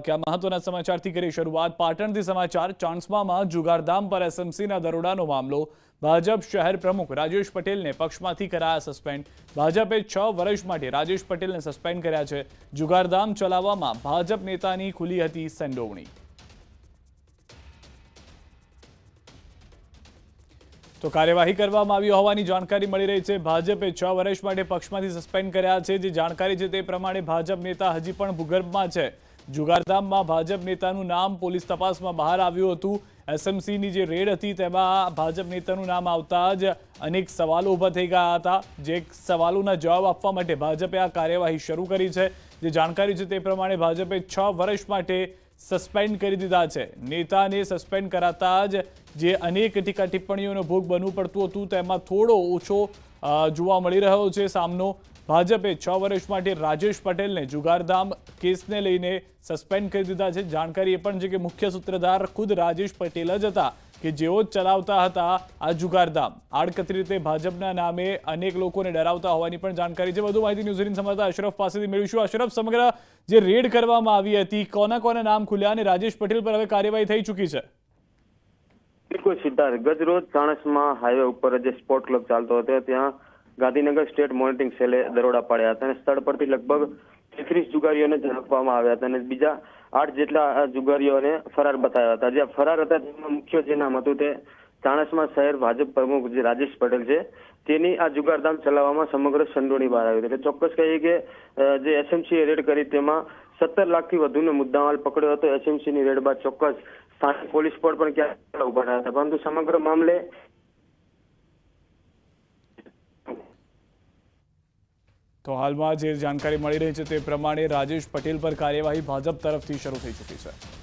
મહત્વના સમાચારથી કરી શરૂઆત. પાટણથી સમાચાર ચાણસ્મામાં જુગારધામ પર એસએમસીના દરોડાનો મામલો. ભાજપ શહેર પ્રમુખ રાજેશ પટેલને પક્ષમાંથી કરાયા સસ્પેન્ડ. ભાજપે છ વર્ષ માટે રાજેશ પટેલને સસ્પેન્ડ કર્યા છે. જુગારધામ ચલાવવામાં ભાજપ નેતાની ખુલી હતી સંડોવણી. તો કાર્યવાહી કરવામાં આવી હોવાની જાણકારી મળી રહી છે. ભાજપે છ વર્ષ માટે પક્ષમાંથી સસ્પેન્ડ કર્યા છે. જે જાણકારી છે તે પ્રમાણે ભાજપ નેતા હજી પણ ભૂગર્ભમાં છે. જુગારધામમાં ભાજપ નેતાનું નામ પોલીસ તપાસમાં બહાર આવ્યું હતું. એસએમસીની જે રેડ હતી તેમાં ભાજપ નેતાનું નામ આવતા જ અનેક સવાલો ઊભા થઈ ગયા હતા. જે સવાલોના જવાબ આપવા માટે ભાજપે આ કાર્યવાહી શરૂ કરી છે. જે જાણકારી છે તે પ્રમાણે ભાજપે છ વર્ષ માટે સસ્પેન્ડ કરી દીધા છે. નેતાને સસ્પેન્ડ કરાતા જ જે અનેક ટીકા ટિપ્પણીઓનો ભોગ બનવું પડતું હતું, તેમાં થોડો ઓછો જોવા મળી રહ્યો છે. સામનો ભાજપે છ વર્ષ માટે રાજેશ પટેલને જુગારધામ કેસને લઈને સસ્પેન્ડ કરી દીધા છે. જાણકારી એ પણ છે કે મુખ્ય સૂત્રધાર ખુદ રાજેશ પટેલ જ હતા. કે જેઓ ચલાવતા હતા આ જુગારધામ આડકતરી રીતે ભાજપના નામે અનેક લોકોને ડરાવતા હોવાની પણ જાણકારી છે. વધુ માહિતી ન્યૂઝ એટીન સંવાદદાતા અશરફ પાસેથી મેળવીશું. અશરફ, સમગ્ર જે રેડ કરવામાં આવી હતી, કોના કોના નામ ખુલ્યા અને રાજેશ પટેલ પર હવે કાર્યવાહી થઈ ચૂકી છે? બિલકુલ, સિદ્ધાર્થ. ગજરોજ ચાણસમાં હાઈવે ઉપર જે સ્પોર્ટ ક્લબ ચાલતો હતો, ત્યાં ગાંધીનગર સ્ટેટ મોનિટરિંગ સેલે દરોડા પાડ્યા હતા અને સ્થળ પરથી લગભગ તેત્રીસ જુગારીઓને ઝડપવામાં આવ્યા હતા અને બીજા આઠ જેટલા જુગારીઓને ફરાર બતાવ્યા હતા. જે ફરાર હતા તેમાં મુખ્ય જે નામ હતું તે ચાણસમા શહેર ભાજપ પ્રમુખ જે રાજેશ પટેલ છે. તેની આ જુગારધામ ચલાવવામાં સમગ્ર સંડોણી બહાર આવી એટલે ચોક્કસ કહીએ કે જે એસએમસી રેડ કરી તેમાં સત્તર લાખથી વધુનો મુદ્દામાલ પકડ્યો હતો. એસએમસી ની રેડ બાદ ચોક્કસ સ્થાનિક પોલીસ પર પણ ક્યાંક ઊભા હતા. પરંતુ સમગ્ર મામલે તો હાલમાં જે જાણકારી મળી રહી છે તે પ્રમાણે રાજેશ પટેલ પર કાર્યવાહી ભાજપ તરફથી શરૂ થઈ ચૂકી છે.